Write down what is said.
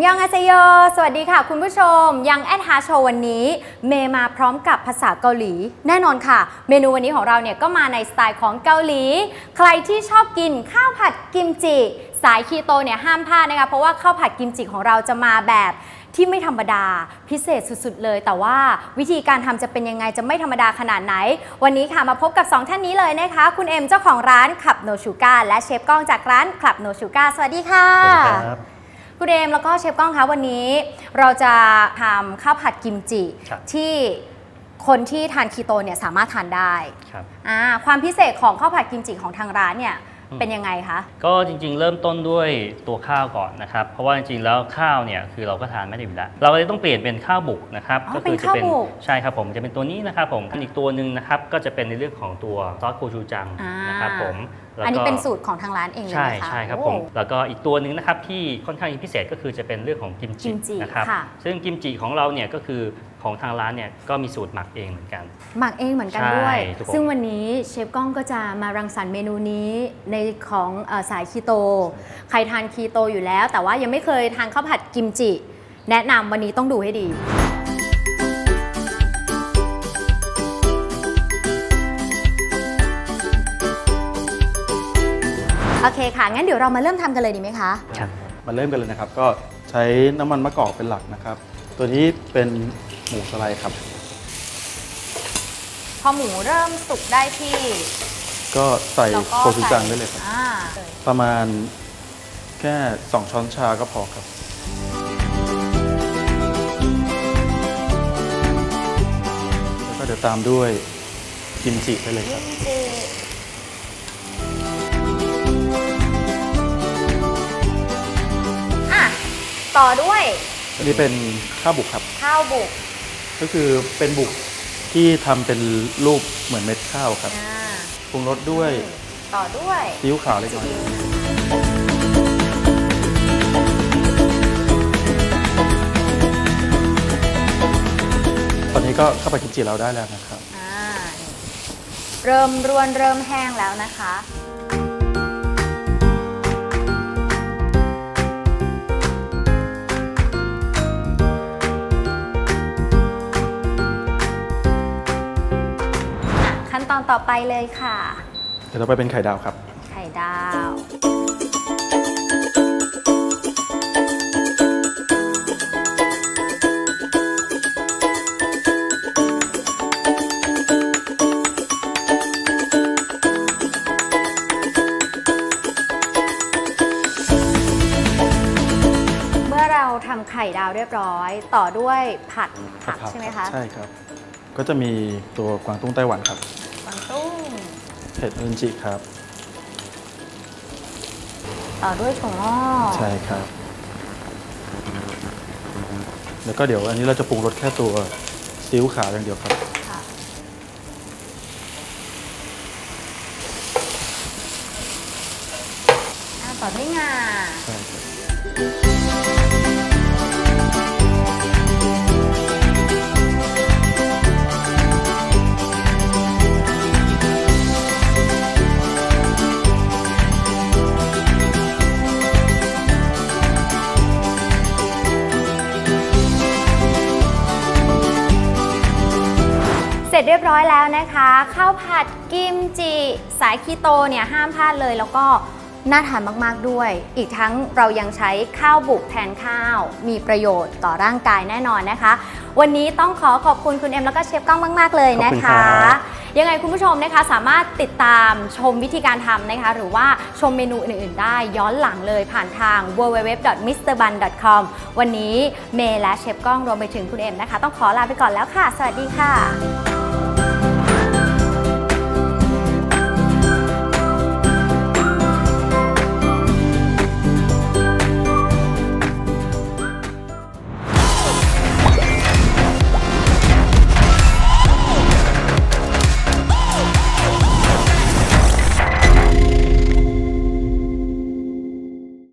อันยองอาเซโย สวัสดีค่ะคุณผู้ชม ยังแอดฮาโชวันนี้ เมมาพร้อมกับภาษาเกาหลี แน่นอนค่ะ เมนูวันนี้ของเราเนี่ยก็มาในสไตล์ของเกาหลี ใครที่ชอบกินข้าวผัดกิมจิ สายคีโตเนี่ยห้ามพลาดนะคะ เพราะว่าข้าวผัดกิมจิของเราจะมาแบบที่ไม่ธรรมดาพิเศษสุดๆเลย แต่ว่าวิธีการทำจะเป็นยังไงจะไม่ธรรมดาขนาดไหน วันนี้ค่ะมาพบกับ 2 ท่านนี้เลยนะคะ คุณเอ็มเจ้าของร้านขับโนชูกาและเชฟก้องจากร้านขับโนชูกาสวัสดีค่ะสวัสดีครับ คุณเอมแล้วก็เชฟก้องคะวันนี้ เราจะทำข้าวผัดกิมจิ ครับ ที่คนที่ทานคีโตเนี่ยสามารถทานได้ครับ อ่าความพิเศษของข้าวผัดกิมจิของทางร้านเนี่ยอืม เป็นยังไงคะ ก็จริงๆ เริ่มต้นด้วยตัวข้าวก่อนนะครับ เพราะว่าจริงๆ แล้วข้าวเนี่ยคือเราก็ทานไม่ได้อยู่แล้ว เราก็เลยต้องเปลี่ยนเป็นข้าวบุกนะครับอ๋อก็เป็นจะข้าวบุกใช่ครับผมจะเป็นตัวนี้นะครับผมอีกตัวหนึ่งนะครับก็จะเป็นในเรื่องของตัวซอสโคชูจังอ่าน นะครับผมแล้วก็อันนี้เป็นสูตรของทางร้านเองเลยใช่ไหมคะใช่ครับโอ้ผมแล้วก็อีกตัวหนึ่งนะครับที่ค่อนข้างพิเศษก็คือจะเป็นเรื่องของกิมกิจิมจินะครับค่ะ ซึ่งกิมจิของเราเนี่ยก็คือ ของทางร้านเนี่ยก็มีสูตรหมักเองเหมือนกัน หมักเองเหมือนกันใช่ด้วยครับผม ซึ่งวันนี้เชฟก้องก็จะมารังสรรค์เมนูนี้ในของเออสายคีโต ใครทานคีโตอยู่แล้ว แต่ว่ายังไม่เคยทานข้าวผัดกิมจิ แนะนำวันนี้ต้องดูให้ดี โอเคค่ะ งั้นเดี๋ยวเรามาเริ่มทำกันเลยดีไหมคะครับมาเริ่มกันเลยนะครับ ก็ใช้น้ำมันมะกอกเป็นหลักนะครับ ตัวนี้เป็น หมูสไลด์ครับ พอหมูเริ่มสุกได้ที่ ก็ใส่เราก็โคชูจังใส่ได้เลยครับ อ่าประมาณแค่ 2 ช้อนชาก็พอครับ แล้วก็เดี๋ยวตามด้วยกิมจิได้เลยครับอะ ต่อด้วยอันนี้เป็นข้าวบุกครับ ข้าวบุก ก็คือเป็นบุกที่ทำเป็นรูปเหมือนเม็ดข้าวครับอ่าปรุงรสด้วยต่อด้วยซีอิ๊วขาวเล็กน้อยตอนนี้ก็เข้าไปกิมจิเราได้แล้วนะครับ อ่าเริ่มรวนเริ่มแห้งแล้วนะคะ ตอนต่อไปเลยค่ะ เดี๋ยวต่อไปเป็นไข่ดาวครับ ไข่ดาว เมื่อเราทำไข่ดาวเรียบร้อย ต่อด้วยผัดผักใช่ไหมคะ ใช่ครับ ก็จะมีตัวกวางตุ้งไต้หวันครับกวางตุ้ง เผ็ดอุนจิครับ ต่อด้วยถั่วงอกใช่ครับ แล้วก็เดี๋ยวอันนี้เราจะปรุงรสแค่ตัวซีอิ๊วขาวอย่างเดียวครับ ค่ะ อะต่อด้วยงา ใช่ครับ ร็จเรียบร้อยแล้วนะคะข้าวผัดกิมจิสายคีโตเนี่ยห้ามพลาดเลยแล้วก็น่าทานมาก ๆ ด้วย อีกทั้งเรายังใช้ข้าวบุกแทนข้าว มีประโยชน์ต่อร่างกายแน่นอนนะคะ วันนี้ต้องขอขอบคุณคุณเอ็มแล้วก็เชฟก้องมาก ๆ เลยนะขอบคุณคคะรับยังไงคุณผู้ชมนะคะสามารถติดตามชมวิธีการทำนะคะ หรือว่าชมเมนูอื่น ๆ ได้ย้อนหลังเลยผ่านทาง www.mrbun.com วันนี้เมย์และเชฟก้องรวมไปถึงคุณเอ็มนะคะ ต้องขอลาไปก่อนแล้วค่ะ สวัสดีค่ะ